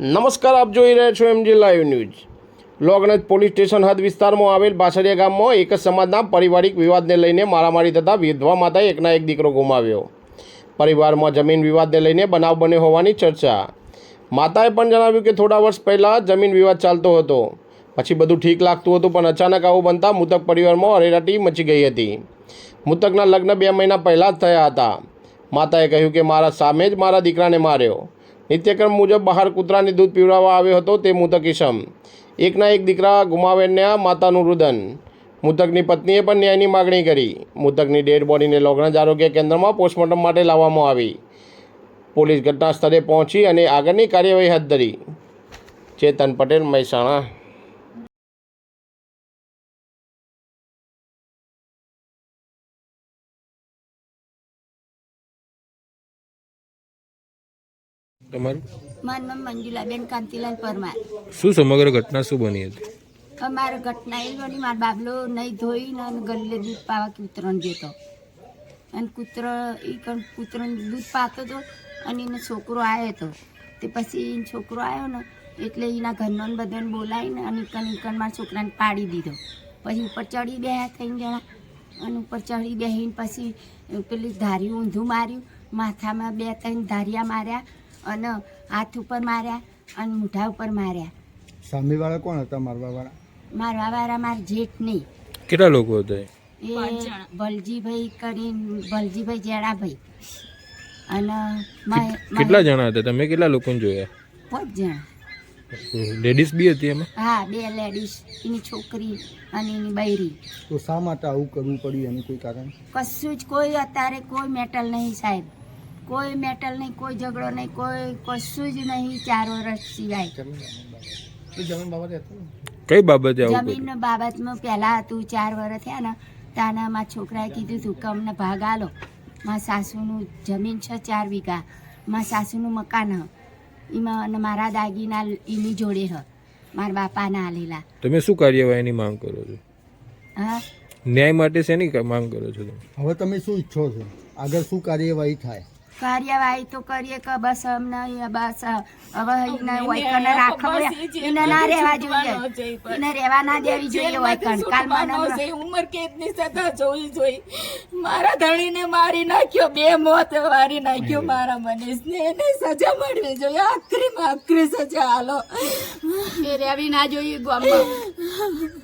નમસ્કાર, આપ જોઈ રહ્યા છો એમજી લાઈવ ન્યૂઝ લોગણજ પોલીસ સ્ટેશન હદ વિસ્તારમાં આવેલ બાસરિયા ગામમાં એક જ સમાજના પારિવારિક વિવાદને લઈને મારામારી થતાં વિધવા માતાએ એકના એક દીકરો ગુમાવ્યો. પરિવારમાં જમીન વિવાદને લઈને બનાવ બન્યો હોવાની ચર્ચા. માતાએ પણ જણાવ્યું કે થોડા વર્ષ પહેલાં જમીન વિવાદ ચાલતો હતો. પછી બધું ઠીક લાગતું હતું, પણ અચાનક આવું બનતા મૃતક પરિવારમાં અરેરાટી મચી ગઈ હતી. મૃતકના લગ્ન બે મહિના પહેલાં જ થયા હતા. માતાએ કહ્યું કે મારા સામે જ મારા દીકરાને માર્યો. નિત્યક્રમ મુજબ બહાર કૂતરાને દૂધ પીવડાવવા આવ્યો હતો તે મૃતક ઈસમ એકના એક દીકરા ગુમાવેન્યા માતાનું રુદન. મૃતકની પત્નીએ પણ ન્યાયની માગણી કરી. મૃતકની ડેડ બોડીને લોગણજ આરોગ્ય કેન્દ્રમાં પોસ્ટમોર્ટમ માટે લાવવામાં આવી. પોલીસ ઘટના સ્થળે પહોંચી અને આગળની કાર્યવાહી હાથ ધરી. ચેતન પટેલ, મહેસાણા. તમારું? મારું નામ મંજુલાબેન કાંતિલાલ પરમાર. શું સમગ્ર ઘટના શું બની હતી? અમારે ઘટના એ બની મારો બાબલો નહીં ધોઈને અને ગલ્લે દૂધ પાવા કૂતરોને જતો. અને કૂતરો એ કણ કૂતરોને દૂધ પાતો હતો અને એનો છોકરો આવ્યો હતો તે પછી એનો છોકરો આવ્યો ને એટલે એના ઘરનો ને બધાને બોલાવીને અને કણ કણ મારા છોકરાને પાડી દીધો. પછી ઉપર ચડી બેહ્યા થઈને જણા. અને ઉપર ચડી બેસીને પછી પેલી ધારી ઊંધું માર્યું. માથામાં બે ત્રણ ધારિયા માર્યા. અને હાથ ઉપર માર્યા અને મૂઠા ઉપર માર્યા. સામેવાળા કોણ હતા મારવા વાળા? મારવા વાળા મારા જેઠ નહીં કેટલા લોકો હતા એ? બલજીભાઈ ભલજીભાઈ કરીને ભલજીભાઈ જેડાભાઈ. અને મા- કેટલા જણા હતા? તમે કેટલા લોકોને જોયા? પાંચ જણા. લેડીઝ બી હતી એમાં? હા બે લેડીઝ એની છોકરી અને એની બૈરી. તો શા માટે આવું કરવું પડ્યું એનું કોઈ કારણ? કશું જ કોઈ અત્યારે કોઈ મેટલ નહીં સાહેબ. કોઈ મેટલ નહીં કોઈ ઝઘડો નહીં કોઈ કશું જ નહીં ચાર વર્ષ સિવાય. કઈ બાબતે જમીન બાબતમાં પહેલાં હતું ચાર વર્ષ થયા ને તાના મારા છોકરાએ કીધું હતું કે અમને ભાગ આલો. મારા સાસુનું જમીન છે ચાર વીઘા. મારા સાસુનું મકાન હ. એમાં મારા દાગીના એની જોડે હ. મારા બાપાના આલેલા તમે શું કાર્યવાહીની માંગ કરો છો? હા? ન્યાય માટે શેની ક- માંગ કરો છો તમે? હવે તમે શું ઈચ્છો છો? આગળ શું કાર્યવાહી થાય? કાર્યવાહી તો કરીએ કે બસ અમને બસ હવે એને વૈકણ રાખવો એને ના રહેવા જોઈએ. એને રહેવા ના દેવી જોઈએ વૈકણ કાલ મને ઉંમર કેદની સજા જોવી જોઈ મારા ધણીને મારી નાખ્યો બે મોત મારી નાખ્યો મારા મનીષને. એને સજા મળવી જોઈએ. આખરી આખરી સજા હાલો. એ રહેવી ના જોઈએ ગામમાં.